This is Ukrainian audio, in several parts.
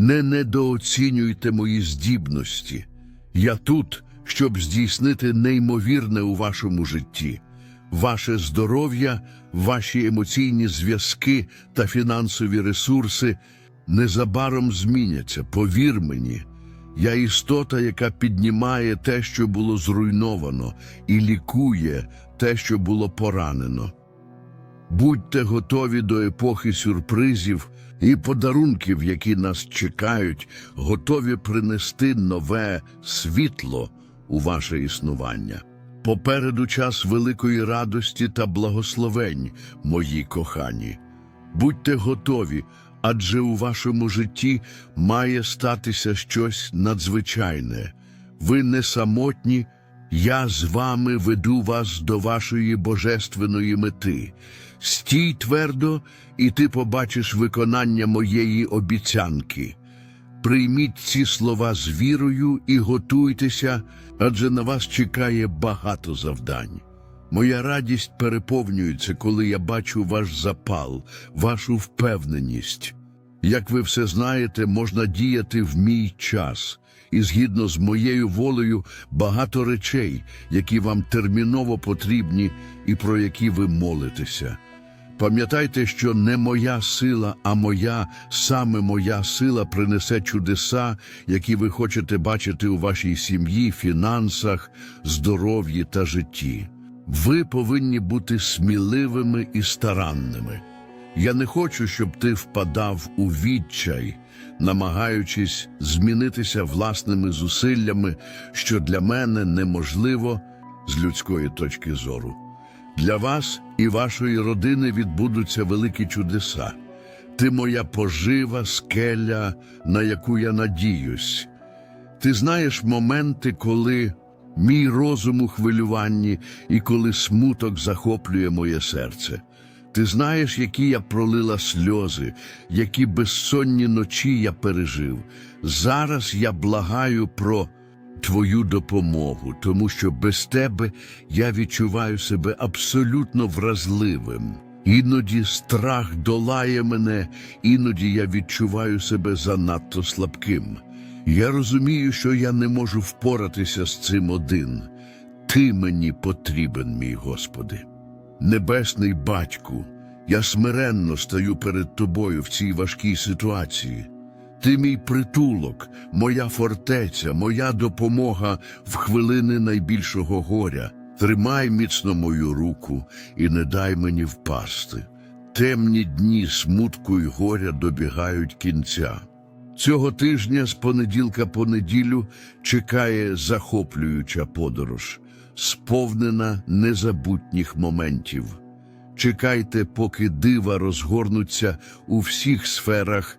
Не недооцінюйте мої здібності. Я тут, щоб здійснити неймовірне у вашому житті. Ваше здоров'я, ваші емоційні зв'язки та фінансові ресурси незабаром зміняться. Повір мені, я істота, яка піднімає те, що було зруйновано, і лікує те, що було поранено. Будьте готові до епохи сюрпризів і подарунків, які нас чекають, готові принести нове світло у ваше існування. Попереду час великої радості та благословень, мої кохані. Будьте готові, адже у вашому житті має статися щось надзвичайне. Ви не самотні, я з вами веду вас до вашої божественної мети. Стій твердо, і ти побачиш виконання моєї обіцянки. Прийміть ці слова з вірою і готуйтеся, адже на вас чекає багато завдань. Моя радість переповнюється, коли я бачу ваш запал, вашу впевненість. Як ви все знаєте, можна діяти в мій час, і згідно з моєю волею багато речей, які вам терміново потрібні і про які ви молитеся. Пам'ятайте, що не моя сила, а моя, саме моя сила принесе чудеса, які ви хочете бачити у вашій сім'ї, фінансах, здоров'ї та житті. Ви повинні бути сміливими і старанними. Я не хочу, щоб ти впадав у відчай, намагаючись змінитися власними зусиллями, що для мене неможливо з людської точки зору. Для вас і вашої родини відбудуться великі чудеса. Ти моя пожива, скеля, на яку я надіюсь. Ти знаєш моменти, коли мій розум у хвилюванні і коли смуток захоплює моє серце. Ти знаєш, які я пролила сльози, які безсонні ночі я пережив. Зараз я благаю про твою допомогу, тому що без тебе я відчуваю себе абсолютно вразливим. Іноді страх долає мене, іноді я відчуваю себе занадто слабким. Я розумію, що я не можу впоратися з цим один. Ти мені потрібен, мій Господи. Небесний батьку, я смиренно стою перед тобою в цій важкій ситуації. Ти мій притулок, моя фортеця, моя допомога в хвилини найбільшого горя. Тримай міцно мою руку і не дай мені впасти. Темні дні смутку й горя добігають кінця. Цього тижня з понеділка по неділю чекає захоплююча подорож, сповнена незабутніх моментів. Чекайте, поки дива розгорнуться у всіх сферах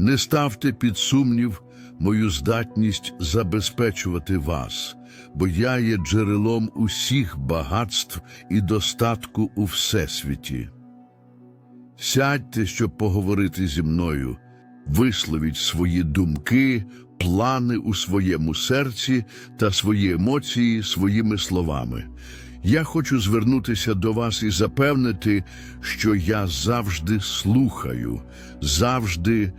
Не ставте під сумнів мою здатність забезпечувати вас, бо я є джерелом усіх багатств і достатку у всесвіті. Сядьте, щоб поговорити зі мною, висловіть свої думки, плани у своєму серці та свої емоції своїми словами. Я хочу звернутися до вас і запевнити, що я завжди слухаю, завжди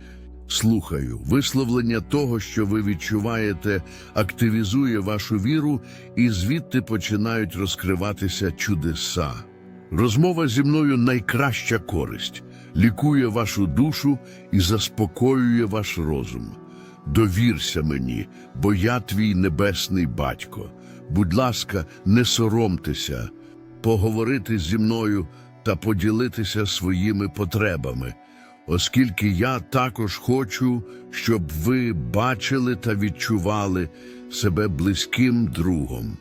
слухаю. Висловлення того, що ви відчуваєте, активізує вашу віру, і звідти починають розкриватися чудеса. Розмова зі мною найкраща користь, лікує вашу душу і заспокоює ваш розум. Довірся мені, бо я твій небесний батько. Будь ласка, не соромтеся, поговорити зі мною та поділитися своїми потребами, оскільки я також хочу, щоб ви бачили та відчували себе близьким другом.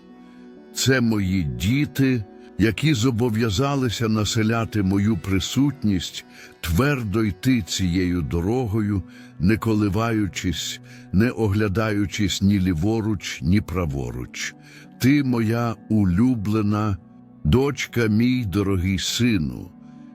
Це мої діти, які зобов'язалися населяти мою присутність, твердо йти цією дорогою, не коливаючись, не оглядаючись ні ліворуч, ні праворуч. Ти моя улюблена дочка, мій дорогий сину,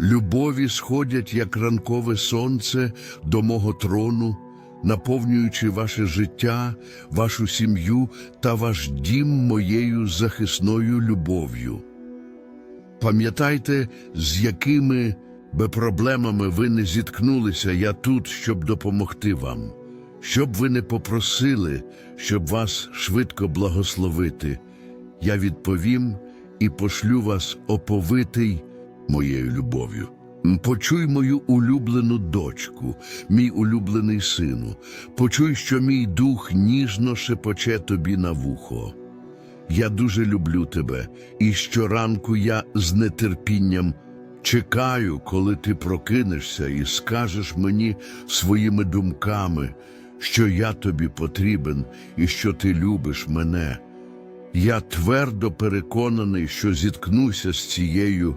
любові сходять, як ранкове сонце до мого трону, наповнюючи ваше життя, вашу сім'ю та ваш дім моєю захисною любов'ю. Пам'ятайте, з якими би проблемами ви не зіткнулися, я тут, щоб допомогти вам. Щоб ви не попросили, щоб вас швидко благословити, я відповім і пошлю вас оповитий моєю любов'ю. Почуй мою улюблену дочку, мій улюблений сину, почуй, що мій дух ніжно шепоче тобі на вухо. Я дуже люблю тебе, і щоранку я з нетерпінням чекаю, коли ти прокинешся і скажеш мені своїми думками, що я тобі потрібен і що ти любиш мене. Я твердо переконаний, що зіткнуся з цією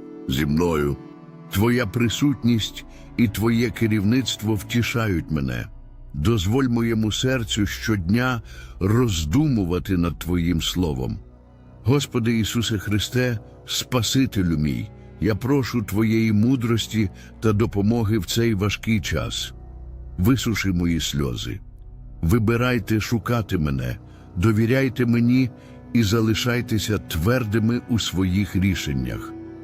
зі мною. Твоя присутність і Твоє керівництво втішають мене. Дозволь моєму серцю щодня роздумувати над Твоїм словом. Господи Ісусе Христе, Спасителю мій, я прошу Твоєї мудрості та допомоги в цей важкий час. Висуши мої сльози. Вибирайте шукати мене, довіряйте мені і залишайтеся твердими у своїх рішеннях.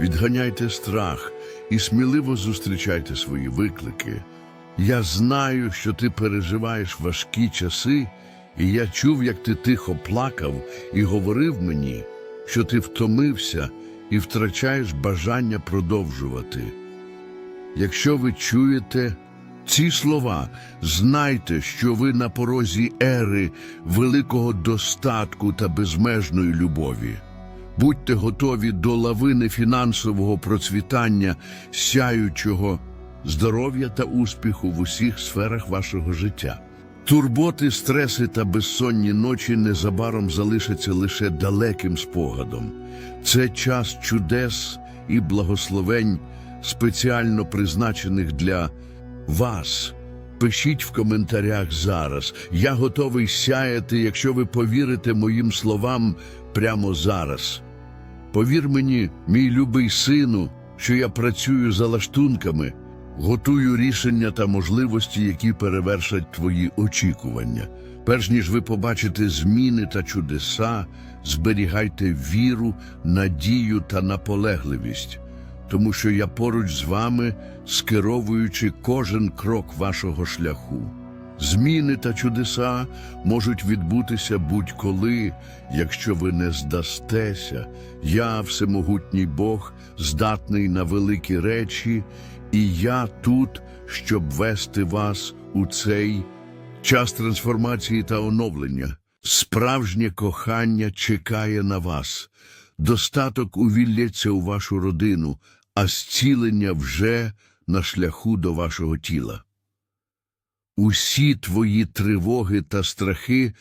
Відганяйте страх і сміливо зустрічайте свої виклики. Я знаю, що ти переживаєш важкі часи, і я чув, як ти тихо плакав і говорив мені, що ти втомився і втрачаєш бажання продовжувати. Якщо ви чуєте ці слова, знайте, що ви на порозі ери великого достатку та безмежної любові. Будьте готові до лавини фінансового процвітання, сяючого здоров'я та успіху в усіх сферах вашого життя. Турботи, стреси та безсонні ночі незабаром залишаться лише далеким спогадом. Це час чудес і благословень, спеціально призначених для вас. Пишіть в коментарях зараз. Я готовий сяяти, якщо ви повірите моїм словам прямо зараз. Повір мені, мій любий сину, що я працюю за лаштунками, готую рішення та можливості, які перевершать твої очікування. Перш ніж ви побачите зміни та чудеса, зберігайте віру, надію та наполегливість. тому що я поруч з вами, скеровуючи кожен крок вашого шляху. Зміни та чудеса можуть відбутися будь-коли, якщо ви не здастеся. Я, всемогутній Бог, здатний на великі речі, і я тут, щоб вести вас у цей час трансформації та оновлення. Справжнє кохання чекає на вас. Достаток увілється у вашу родину, а зцілення вже на шляху до вашого тіла. Усі твої тривоги та страхи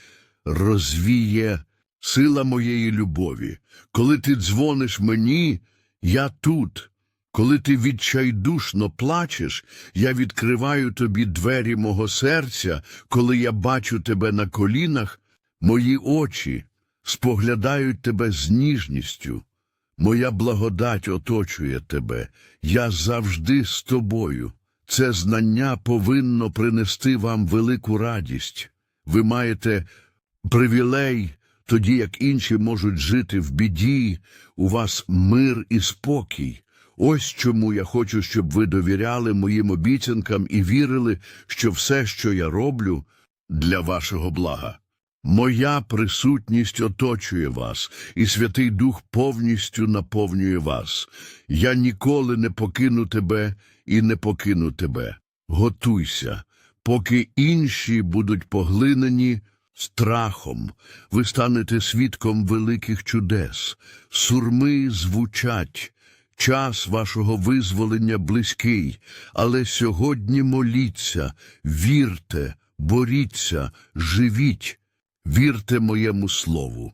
розвіє сила моєї любові. Коли ти дзвониш мені, я тут. Коли ти відчайдушно плачеш, я відкриваю тобі двері мого серця, коли я бачу тебе на колінах, мої очі споглядають тебе з ніжністю. Моя благодать оточує тебе, я завжди з тобою. Це знання повинно принести вам велику радість. Ви маєте привілей, тоді як інші можуть жити в біді, у вас мир і спокій. Ось чому я хочу, щоб ви довіряли моїм обіцянкам і вірили, що все, що я роблю, для вашого блага. Моя присутність оточує вас, і Святий Дух повністю наповнює вас. Я ніколи не покину тебе і не покину тебе. Готуйся, поки інші будуть поглинені страхом. Ви станете свідком великих чудес. Сурми звучать. Час вашого визволення близький, але сьогодні моліться, вірте, боріться, живіть. Вірте моєму слову.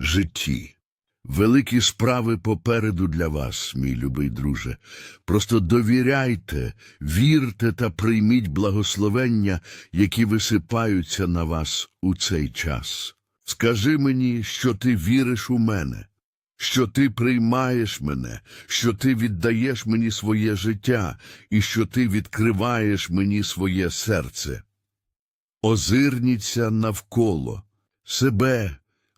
житті. Великі справи попереду для вас, мій любий друже. Просто довіряйте, вірте та прийміть благословення, які висипаються на вас у цей час. Скажи мені, що ти віриш у мене, що ти приймаєш мене, що ти віддаєш мені своє життя і що ти відкриваєш мені своє серце. Озирніться навколо себе.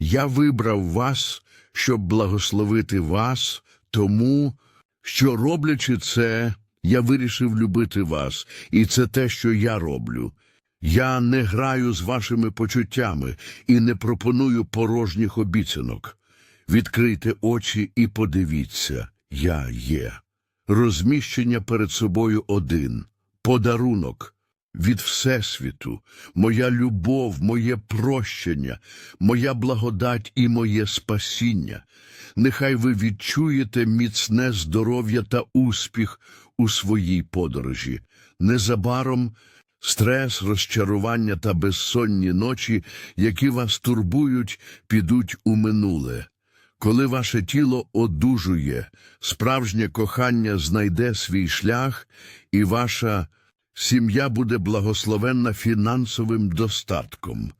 Я вибрав вас, щоб благословити вас, тому, що, роблячи це, я вирішив любити вас, і це те, що я роблю. Я не граю з вашими почуттями і не пропоную порожніх обіцянок. Відкрийте очі і подивіться, я є. Розміщення перед собою один, подарунок від Всесвіту, моя любов, моє прощення, моя благодать і моє спасіння. Нехай ви відчуєте міцне здоров'я та успіх у своїй подорожі. Незабаром стрес, розчарування та безсонні ночі, які вас турбують, підуть у минуле. Коли ваше тіло одужує, справжнє кохання знайде свій шлях, і ваша сім'я буде благословенна фінансовим достатком.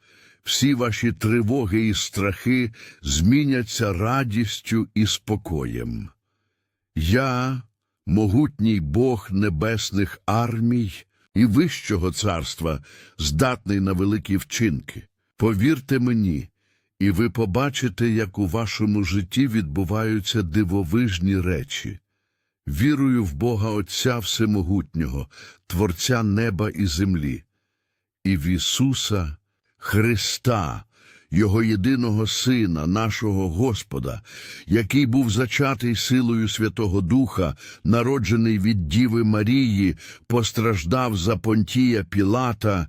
Всі ваші тривоги і страхи зміняться радістю і спокоєм. Я, могутній Бог небесних армій і вищого царства, здатний на великі вчинки. Повірте мені, і ви побачите, як у вашому житті відбуваються дивовижні речі. Вірую в Бога Отця Всемогутнього, Творця неба і землі, і в Ісуса Христа, Його єдиного Сина, нашого Господа, який був зачатий силою Святого Духа, народжений від Діви Марії, постраждав за Понтія Пілата,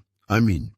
Амінь.